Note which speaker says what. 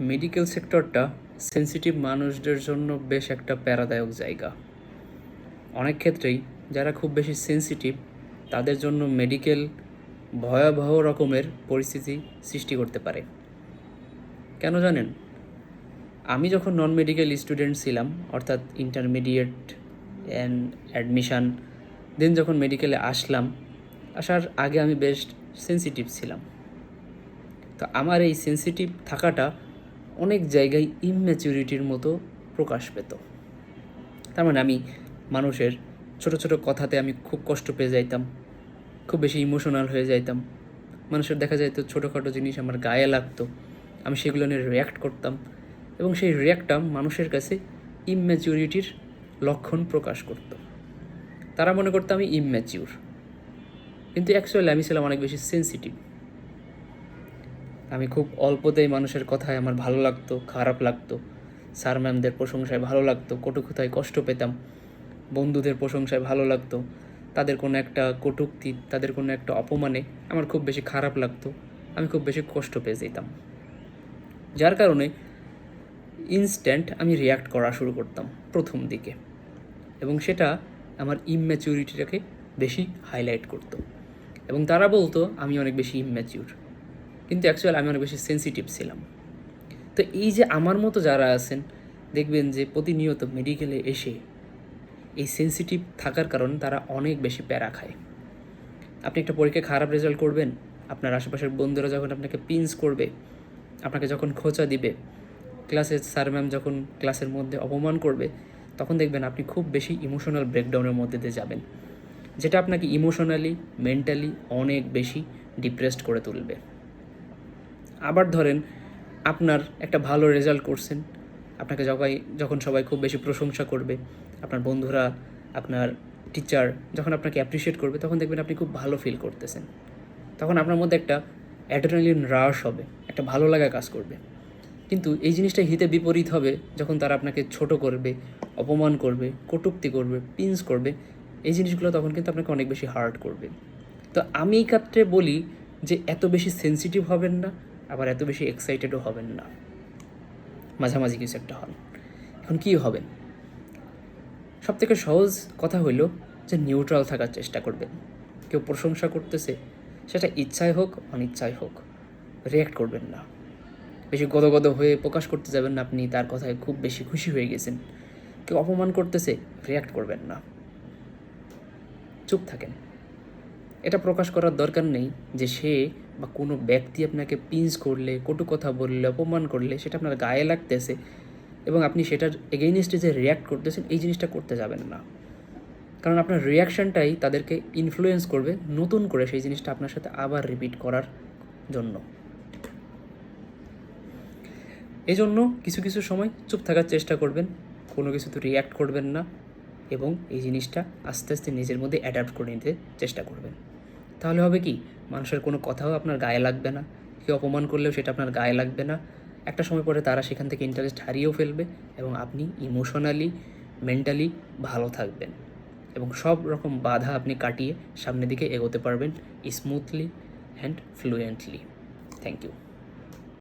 Speaker 1: Medical সেক্টরটা sensitive মানুষদের জন্য বেশ একটা প্যারাদায়ক জায়গা। অনেক ক্ষেত্রেই যারা খুব বেশি সেনসিটিভ, তাদের জন্য মেডিকেল ভয়াবহ রকমের পরিস্থিতি সৃষ্টি করতে পারে। কেন জানেন? আমি যখন নন মেডিকেল স্টুডেন্ট ছিলাম, অর্থাৎ ইন্টারমিডিয়েট অ্যান্ড অ্যাডমিশান দেন যখন মেডিকেলে আসলাম, আসার আগে আমি বেশ সেনসিটিভ ছিলাম। তো আমার এই সেনসিটিভ থাকাটা অনেক জায়গায় ইম্যাচুরিটির মতো প্রকাশ পেত। তার মানে আমি মানুষের ছোট ছোট কথাতে আমি খুব কষ্ট পেয়ে যাইতাম, খুব বেশি ইমোশনাল হয়ে যাইতাম। মানুষের দেখা যাইতো ছোটোখাটো জিনিস আমার গায়ে লাগতো, আমি সেগুলো নিয়ে রিয়্যাক্ট করতাম এবং সেই রিয়্যাক্টটা মানুষের কাছে ইম্যাচুরিটির লক্ষণ প্রকাশ করত। তারা মনে করতো আমি ইম্যাচিউর কিন্তু অ্যাকচুয়ালি আমি ছিলাম অনেক বেশি সেন্সিটিভ আমি খুব অল্পতেই মানুষের কথায় আমার ভালো লাগতো, খারাপ লাগতো। স্যার ম্যামদের প্রশংসায় ভালো লাগতো কটুকথায় কষ্ট পেতাম। বন্ধুদের প্রশংসায় ভালো লাগতো। তাদের কোনো একটা কটুক্তি, তাদের কোনো একটা অপমানে আমার খুব বেশি খারাপ লাগতো। আমি খুব বেশি কষ্ট পেয়ে যেতাম। যার কারণে ইনস্ট্যান্ট আমি রিয়াক্ট করা শুরু করতাম প্রথম দিকে। এবং সেটা আমার ইম্যাচুরিটিটাকে বেশি হাইলাইট করতো। এবং তারা বলতো, আমি অনেক বেশি ইম্যাচিউর কিন্তু অ্যাকচুয়ালি আমি অনেক বেশি সেন্সিটিভ ছিলাম। তো এই যে আমার মতো যারা আছেন, দেখবেন যে প্রতিনিয়ত মেডিকেলে এসে এই সেন্সিটিভ থাকার কারণে তারা অনেক বেশি প্যারা খায়। আপনি একটা পরীক্ষায় খারাপ রেজাল্ট করবেন, আপনার আশেপাশের বন্ধুরা যখন আপনাকে পিন্স করবে, আপনাকে যখন খোঁচা দিবে ক্লাসের স্যার ম্যাম যখন ক্লাসের মধ্যে অপমান করবে, তখন দেখবেন আপনি খুব বেশি ইমোশনাল ব্রেকডাউনের মধ্যে দিয়ে যাবেন, যেটা আপনাকে ইমোশনালি মেন্টালি অনেক বেশি ডিপ্রেসড করে তুলবে। আবার ধরেন আপনার একটা ভালো রেজাল্ট করছেন। আপনাকে সবাই, যখন সবাই খুব বেশি প্রশংসা করবে, আপনার বন্ধুরা, আপনার টিচার যখন আপনাকে অ্যাপ্রিসিয়েট করবে, তখন দেখবেন আপনি খুব ভালো ফিল করতেছেন। তখন আপনার মধ্যে একটা অ্যাড্রেনালিন রাশ হবে, একটা ভালো লাগা কাজ করবে। কিন্তু এই জিনিসটা হিতে বিপরীত হবে, যখন তারা আপনাকে ছোট করবে, অপমান করবে, কটুক্তি করবে পিন্স করবে, এই জিনিসগুলো তখন কিন্তু আপনাকে অনেক বেশি হার্ট করবে। তো আমি এই ক্ষেত্রে বলি যে, এত বেশি সেন্সিটিভ হবেন না আবার এত বেশি এক্সাইটেডও হবেন না। মাঝামাঝি কিছু একটা হন। এখন কী হবেন? সব থেকে সহজ কথা হইল যে নিউট্রাল থাকার চেষ্টা করবেন। কেউ প্রশংসা করতেছে, সেটা ইচ্ছায় হোক, অনিচ্ছায় হোক রিয়্যাক্ট করবেন না। বেশি গদগদ হয়ে প্রকাশ করতে যাবেন না আপনি, তার কথায় খুব বেশি খুশি হয়ে গেছেন। কেউ অপমান করতেছে রিয়্যাক্ট করবেন না। চুপ থাকেন। এটা প্রকাশ করার দরকার নেই যে সে বা কোনো ব্যক্তি আপনাকে পিঞ্চ করলে, কটু কথা বললে, অপমান করলে, সেটা আপনার গায়ে লাগতেছে এবং আপনি সেটার এগেইনস্টে যে রিয়্যাক্ট করতেছেন, এই জিনিসটা করতে যাবেন না। কারণ আপনার রিয়াকশানটাই তাদেরকে ইনফ্লুয়েন্স করবে নতুন করে সেই জিনিসটা আপনার সাথে আবার রিপিট করার জন্য। এই জন্য কিছু কিছু সময় চুপ থাকার চেষ্টা করবেন, কোনো কিছুতে রিয়্যাক্ট করবেন না এবং এই জিনিসটা আস্তে আস্তে নিজের মধ্যে অ্যাডাপ্ট করে নিতে চেষ্টা করবেন। তাহলে হবে কি? মানুষের কোনো কথাও আপনার গায়ে লাগবে না। কেউ অপমান করলেও সেটা আপনার গায়ে লাগবে না। একটা সময় পরে তারা সেখান থেকে ইন্টারেস্ট হারিয়েও ফেলবে এবং আপনি ইমোশনালি মেন্টালি ভালো থাকবেন। এবং সব রকম বাধা আপনি কাটিয়ে সামনের দিকে এগোতে পারবেন smoothly and fluently thank you